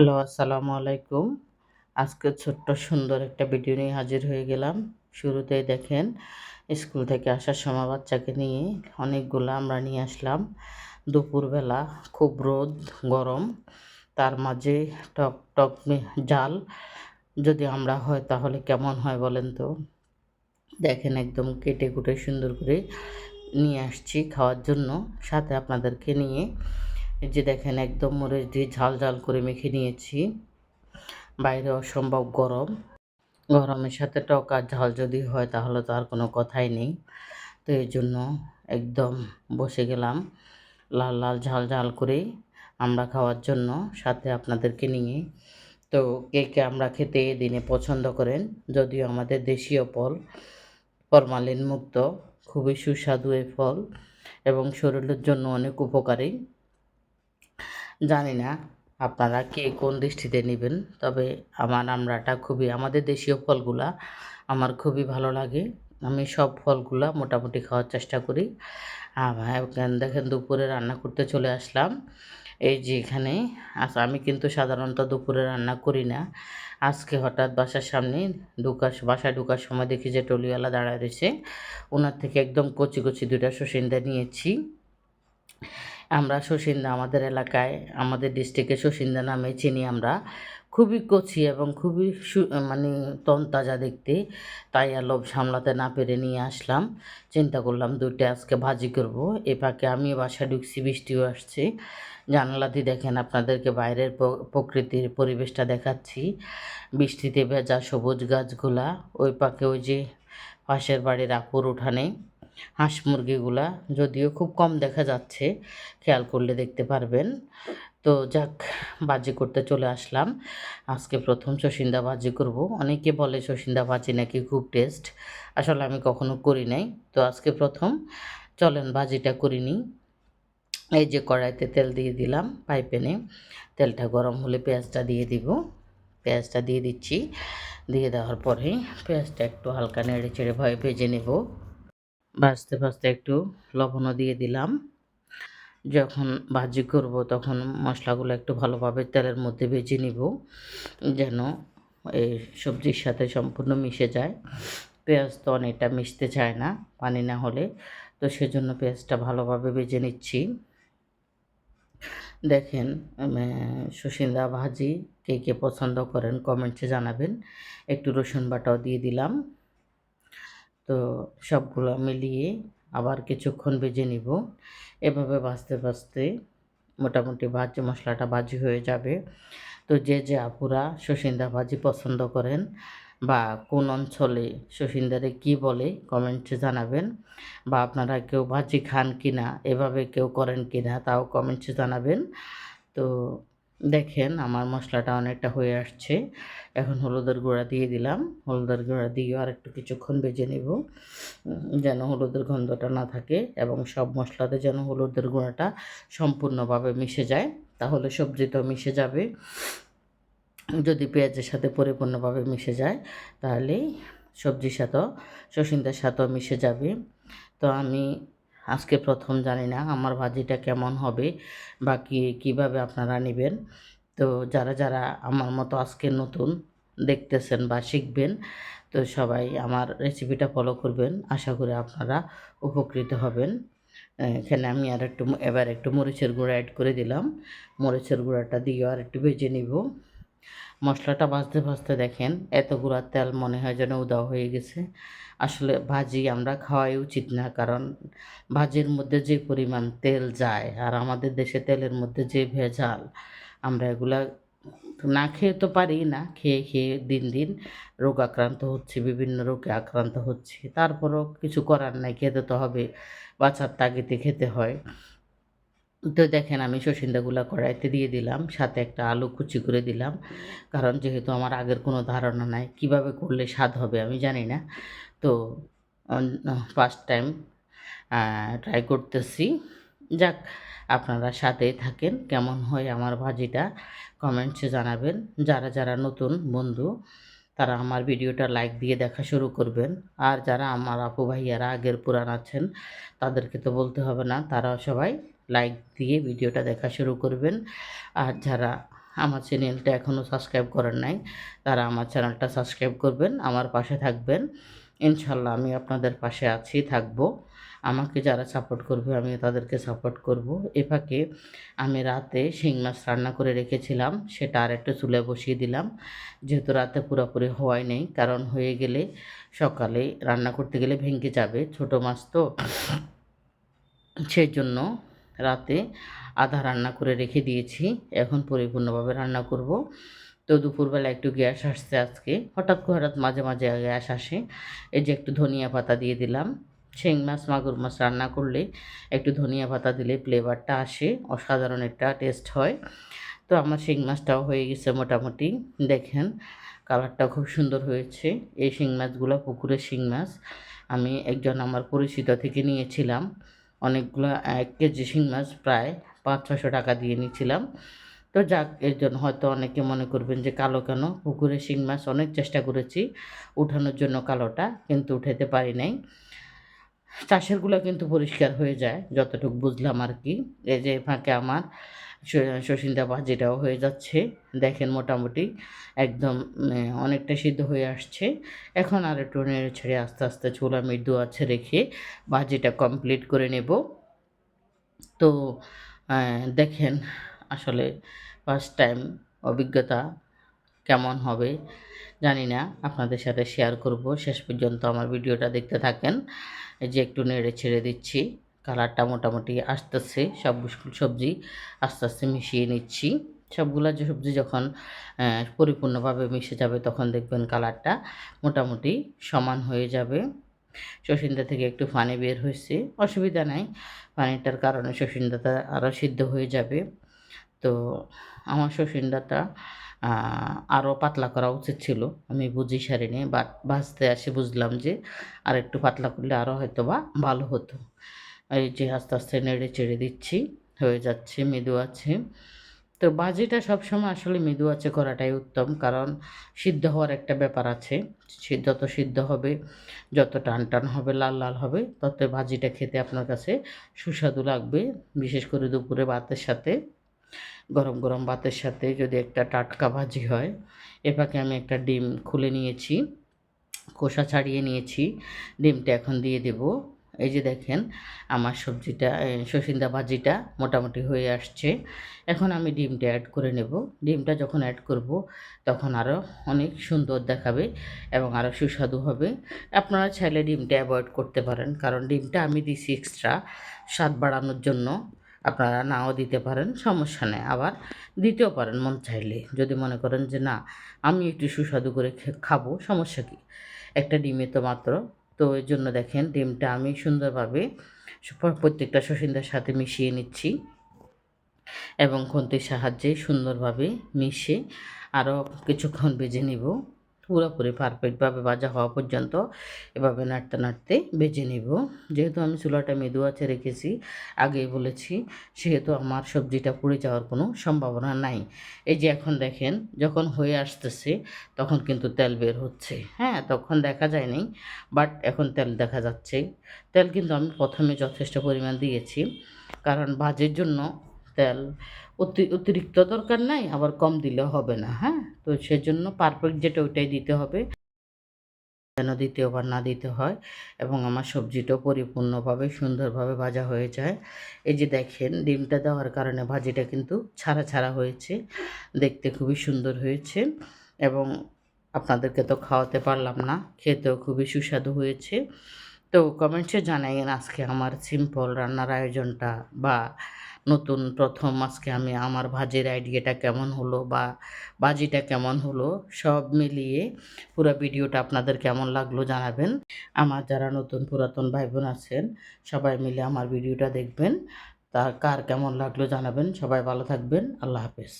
Hello, আসসালামু আলাইকুম। আজকে ছোট্ট সুন্দর একটা ভিডিও নিয়ে হাজির হয়ে গেলাম। শুরুতেই দেখেন, স্কুল থেকে আসার সময় বাচ্চাকে নিয়ে অনেকগুলো আমরা নিয়ে আসলাম। দুপুরবেলা খুব রোদ, গরম, তার মাঝে টক টক জাল। যদি আমরা হয় তাহলে কেমন হয় বলেন তো? দেখেন একদম কেটে কুটে সুন্দর করে নিয়ে আসছি খাওয়ার জন্য। সাথে আপনাদেরকে নিয়ে এই যে দেখেন, একদম মরিচ দিয়ে ঝাল ঝাল করে মেখে নিয়েছি। বাইরে অসম্ভব গরম। গরমের সাথে টক আর ঝাল যদি হয়, তাহলে তো আর কোনো কথাই নেই। তো এই জন্য একদম বসে গেলাম লাল লাল ঝাল ঝাল করে আমরা খাওয়ার জন্য সাথে আপনাদেরকে নিয়ে। তো কে কে আমরা খেতে দিনে পছন্দ করেন, যদিও আমাদের দেশীয় ফল ফরমালিন মুক্ত খুবই সুস্বাদু এই ফল এবং শরীরের জন্য অনেক উপকারী। জানি না আপনারা কে কোন দৃষ্টিতে নেবেন, তবে আমার আমরাটা খুবই, আমাদের দেশীয় ফলগুলা আমার খুবই ভালো লাগে। আমি সব ফলগুলা মোটামুটি খাওয়ার চেষ্টা করি। দেখেন দুপুরে রান্না করতে চলে আসলাম। এই যে এখানে আচ্ছা আমি কিন্তু সাধারণত দুপুরে রান্না করি না। আজকে হঠাৎ বাসার সামনে ঢুকার, বাসায় ঢুকার সময় দেখি যে টলিওয়ালা দাঁড়ায় রয়েছে। ওনার থেকে একদম কচি কচি দুইটা সসিন্দা নিয়েছি। আমরা শসিন্দা আমাদের এলাকায়, আমাদের ডিস্ট্রিক্টে শসিন্দা নামে চিনি আমরা। খুবই কচি এবং খুবই মানে তনতাজা দেখতে। তাই আর লোভ সামলাতে না পেরে নিয়ে আসলাম। চিন্তা করলাম দুইটা আজকে ভাজি করব। এ ফাঁকে আমি বাসা ঢুকছি, বৃষ্টিও আসছে। জানালা দিয়ে দেখেন আপনাদেরকে বাইরের প্রকৃতির পরিবেশটা দেখাচ্ছি। বৃষ্টিতে ভেজা সবুজ গাছগুলা, ওই পাকে ওই যে পাশের বাড়ির আপুর উঠানে। হাঁস মুরগিগুলা যদিও খুব কম দেখা যাচ্ছে, খেয়াল করলে দেখতে পারবেন। তো যাক, বাজি করতে চলে আসলাম। আজকে প্রথম শসিন্দা বাজি করব। অনেকে বলে শসিন্দা বাজি নাকি খুব টেস্ট। আসলে আমি কখনো করি নাই। তো আজকে প্রথম, চলেন ভাজিটা করিনি এই যে কড়াইতে তেল দিয়ে দিলাম পাইপেনে তেলটা গরম হলে পেঁয়াজটা দিয়ে দিব। পেঁয়াজটা দিয়ে দিচ্ছি। দিয়ে দেওয়ার পরে পেঁয়াজটা একটু হালকা নেড়ে চেড়ে ভয়ে ভেজে নেব। ভাজতে ভাজতে একটু লবণও দিয়ে দিলাম। যখন ভাজি করব তখন মশলাগুলো একটু ভালোভাবে তেলের মধ্যে ভেজে নিব, যেন এই সবজির সাথে সম্পূর্ণ মিশে যায়। পেঁয়াজ তো অনেকটা মিশতে চায় না, পানি না হলে। তো সেজন্য পেঁয়াজটা ভালোভাবে ভেজে নিচ্ছি। দেখেন সুসিন্দা ভাজি কে কে পছন্দ করেন কমেন্টসে জানাবেন। একটু রসুন বাটাও দিয়ে দিলাম। তো সবগুলো মিলিয়ে আবার কিছুক্ষণ ভেজে নিব। এভাবে ভাজতে ভাজতে মোটামুটি ভাজি, মশলাটা ভাজি হয়ে যাবে। তো যে যে আপুরা শসিন্দা ভাজি পছন্দ করেন বা কোন অঞ্চলে শসিন্দারে কি বলে কমেন্টে জানাবেন বা আপনারা কেউ ভাজি খান কি না এভাবে কেউ করেন কি না তাও কমেন্টে জানাবেন। তো দেখেন আমার মশলাটা অনেকটা হয়ে আসছে। এখন হলুদের গুঁড়া দিয়ে দিলাম। হলুদের গুঁড়া দিয়ে আর একটু কিছুক্ষণ বেজে নেব। যেন হলুদের গন্ধটা না থাকে এবং সব মশলাতে যেন হলুদের গুঁড়াটা সম্পূর্ণভাবে মিশে যায়। তাহলে সবজিটাও মিশে যাবে। যদি পেঁয়াজের সাথে পরিপূর্ণভাবে মিশে যায় তাহলে সবজির সাথেও শসিন্দার সাথেও মিশে যাবে। তো আমি আজকে প্রথম জানি না আমার ভাজিটা কেমন হবে বা কী, কীভাবে আপনারা নেবেন। তো যারা যারা আমার মতো আজকে নতুন দেখতেছেন বা শিখবেন, তো সবাই আমার রেসিপিটা ফলো করবেন। আশা করি আপনারা উপকৃত হবেন। এখানে আমি আর একটু এবার একটু মরিচের গুঁড়া অ্যাড করে দিলাম। মরিচের গুঁড়াটা দিয়ে আর একটু ভেজে নিব। মশলাটা ভাজতে ভাজতে দেখেন, এত গুঁড়ার তেল মনে হয় যেন উদাও হয়ে গেছে। আসলে ভাজি আমরা খাওয়াই উচিত না, কারণ ভাজির মধ্যে যে পরিমাণ তেল যায়, আর আমাদের দেশে তেলের মধ্যে যে ভেজাল, আমরা এগুলা না খেয়ে তো পারি না, খেয়ে খেয়ে দিন দিন রোগ আক্রান্ত হচ্ছে, বিভিন্ন রোগে আক্রান্ত হচ্ছে। তারপরও কিছু করার নাই, খেতে তো হবে, বাচ্চার তাগিতে খেতে হয়। তো দেখেন আমি সসিন্দাগুলা কড়াইতে দিয়ে দিলাম, সাথে একটা আলু কুচি করে দিলাম। কারণ যেহেতু আমার আগের কোনো ধারণা নাই, কীভাবে করলে স্বাদ হবে আমি জানি না। তো ফার্স্ট টাইম ট্রাই করতেছি। যাক, আপনারা সাথেই থাকেন, কেমন হয় আমার ভাজিটা কমেন্টসে জানাবেন। যারা যারা নতুন বন্ধু, তারা আমার ভিডিওটা লাইক দিয়ে দেখা শুরু করবেন। আর যারা আমার আপু ভাইয়ারা আগের পুরান আছেন, তাদেরকে তো বলতে হবে না, তারাও সবাই লাইক দিয়ে ভিডিওটা দেখা শুরু করবেন। আর যারা আমার চ্যানেলটা এখনও সাবস্ক্রাইব করেন নাই, তারা আমার চ্যানেলটা সাবস্ক্রাইব করবেন, আমার পাশে থাকবেন। ইনশাল্লাহ আমি আপনাদের পাশে আছি, থাকব। আমাকে যারা সাপোর্ট করবে আমি তাদেরকে সাপোর্ট করব। এ ফাঁকে আমি রাতে শিং মাছ রান্না করে রেখেছিলাম, সেটা আর একটু চুলে বসিয়ে দিলাম। যেহেতু রাতে পুরোপুরি হওয়াই নেই, কারণ হয়ে গেলে সকালে রান্না করতে গেলে ভেঙে যাবে ছোট মাছ তো। সেই জন্য রাতে আধা রান্না করে রেখে দিয়েছি। এখন পরিপূর্ণভাবে রান্না করব। তো দুপুরবেলা একটু গ্যাস আসছে আজকে। হঠাৎ করে হঠাৎ মাঝে মাঝে গ্যাস আসে। এই যে একটু ধনিয়া পাতা দিয়ে দিলাম। শিং মাছ, মাগুর মাছ রান্না করলে একটু ধনিয়া পাতা দিলে ফ্লেভারটা আসে, অসাধারণ একটা টেস্ট হয়। তো আমার শিং মাছটাও হয়ে গেছে মোটামুটি। দেখেন কালারটা খুব সুন্দর হয়েছে। এই শিং মাছগুলো পুকুরের শিং মাছ। আমি একজন আমার পরিচিত থেকে নিয়েছিলাম। অনেকগুলো, এক কেজি শিং মাছ প্রায় পাঁচ ছশো টাকা দিয়ে নিয়েছিলাম। তো যাক, এর জন্য হয়তো অনেকে মনে করবেন যে কালো কেন? পুকুরে শিং মাছ অনেক চেষ্টা করেছি উঠানোর জন্য কালোটা, কিন্তু উঠাতে পারি নাই। চাষেরগুলো কিন্তু পরিষ্কার হয়ে যায়, যতটুকু বুঝলাম আর কি। এই যে ফাঁকে আমার শশিন্দা ভাজিটাও হয়ে যাচ্ছে। দেখেন মোটামুটি একদম অনেকটা সিদ্ধ হয়ে আসছে। এখন আর একটু নেড়ে ছেড়ে আস্তে আস্তে চুলা মৃদু আছে রেখে ভাজিটা কমপ্লিট করে নেব। তো দেখেন আসলে ফার্স্ট টাইম অভিজ্ঞতা কেমন হবে জানি না, আপনাদের সাথে শেয়ার করব। শেষ পর্যন্ত আমার ভিডিওটা দেখতে থাকেন। যে একটু নেড়ে ছেড়ে দিচ্ছি। কালারটা মোটামুটি আসতেছে, সব সবজি আস্তে আস্তে মিশিয়ে নিচ্ছি। সবগুলা যে সবজি যখন পরিপূর্ণভাবে মিশে যাবে তখন দেখবেন কালারটা মোটামুটি সমান হয়ে যাবে। শসিন্দা থেকে একটু পানি বের হয়েছে। অসুবিধা নাই, পানিটার কারণে শসিন্দাটা আরও সিদ্ধ হয়ে যাবে। তো আমার শসিন্দাটা আরও পাতলা করা উচিত ছিল। আমি বুঝি সারিনি, বাট ভাজতে আসে বুঝলাম যে আর একটু পাতলা করলে আরও হয়তো বা ভালো হতো। এই যে আস্তে আস্তে নেড়ে চেড়ে দিচ্ছি, হয়ে যাচ্ছে, মৃদু আছে। তো বাজিটা সবসময় আসলে মৃদু আছে করাটাই উত্তম, কারণ সিদ্ধ হওয়ার একটা ব্যাপার আছে। সিদ্ধ তো সিদ্ধ হবে, যত টান টান হবে, লাল লাল হবে, তত ভাজিটা খেতে আপনার কাছে সুস্বাদু লাগবে। বিশেষ করে দুপুরে ভাতের সাথে, গরম গরম ভাতের সাথে যদি একটা টাটকা ভাজি হয় এপাকে আমি একটা ডিম খুলে নিয়েছি খোসা ছাড়িয়ে নিয়েছি, ডিমটা এখন দিয়ে দেব। এই যে দেখেন, আমার সবজিটা সসিন্দা ভাজিটা মোটামুটি হয়ে আসছে। এখন আমি ডিমটা অ্যাড করে নেব। ডিমটা যখন অ্যাড করব, তখন আরও অনেক সুন্দর দেখাবে এবং আরও সুস্বাদু হবে। আপনারা চাইলে ডিমটা অ্যাভয়েড করতে পারেন, কারণ ডিমটা আমি দিছি এক্সট্রা স্বাদ বাড়ানোর জন্য। আপনারা নাও দিতে পারেন, সমস্যা নেই। আবার দিতেও পারেন মন চাইলে। যদি মনে করেন যে না আমি একটু সুস্বাদু করে খাব, সমস্যা কী? একটা ডিমে তো মাত্র তো ওই জন্য দেখেন ডিমটা আমি সুন্দরভাবে প্রত্যেকটা শসিন্দার সাথে মিশিয়ে নিচ্ছি। এবং খন্তির সাহায্যে সুন্দরভাবে মিশে আরও কিছুক্ষণ বেজে নিব। পুরোপুরি পারফেক্টভাবে ভাজা হওয়া পর্যন্ত এভাবে নাড়তে নাড়তে বেজে নিব। যেহেতু আমি চুলাটা মেদু আছে রেখেছি, আগেই বলেছি, সেহেতু আমার সবজিটা পুড়ে যাওয়ার কোনো সম্ভাবনা নাই। এই যে এখন দেখেন, যখন হয়ে আসতেছে, তখন কিন্তু তেল বের হচ্ছে। হ্যাঁ তখন দেখা যায়নি বাট এখন তেল দেখা যাচ্ছে। তেল কিন্তু আমি প্রথমে যথেষ্ট পরিমাণ দিয়েছি, কারণ ভাজের জন্য তেল। অতি, অতিরিক্ত দরকার নাই, আবার কম দিলেও হবে না হ্যাঁ? তো সেজন্য পারফেক্ট যেটা ওইটাই দিতে হবে। যেন দ্বিতীয়বার না দিতে হয়, এবং আমার সবজিটাও পরিপূর্ণভাবে, সুন্দরভাবে ভাজা হয়ে যায়। এই যে দেখেন, ডিমটা দেওয়ার কারণে ভাজিটা কিন্তু ছাড়া ছাড়া হয়েছে, দেখতে খুবই সুন্দর হয়েছে, এবং আপনাদেরকে তো খাওয়াতে পারলাম না, খেতেও খুবই সুস্বাদু হয়েছে। তো কমেন্টসে জানাইন আজকে আমার সিম্পল রান্নার আয়োজনটা, বা নতুন প্রথম আজকে আমি আমার ভাজির আইডিয়াটা কেমন হলো বা ভাজিটা কেমন হলো, সব মিলিয়ে পুরো ভিডিওটা আপনাদের কেমন লাগল জানাবেন। আমার যারা নতুন পুরাতন ভাই বোন আছেন, সবাই মিলে আমার ভিডিওটা দেখবেন। তা কার কেমন লাগল জানাবেন, সবাই ভালো থাকবেন। আল্লাহ হাফেজ।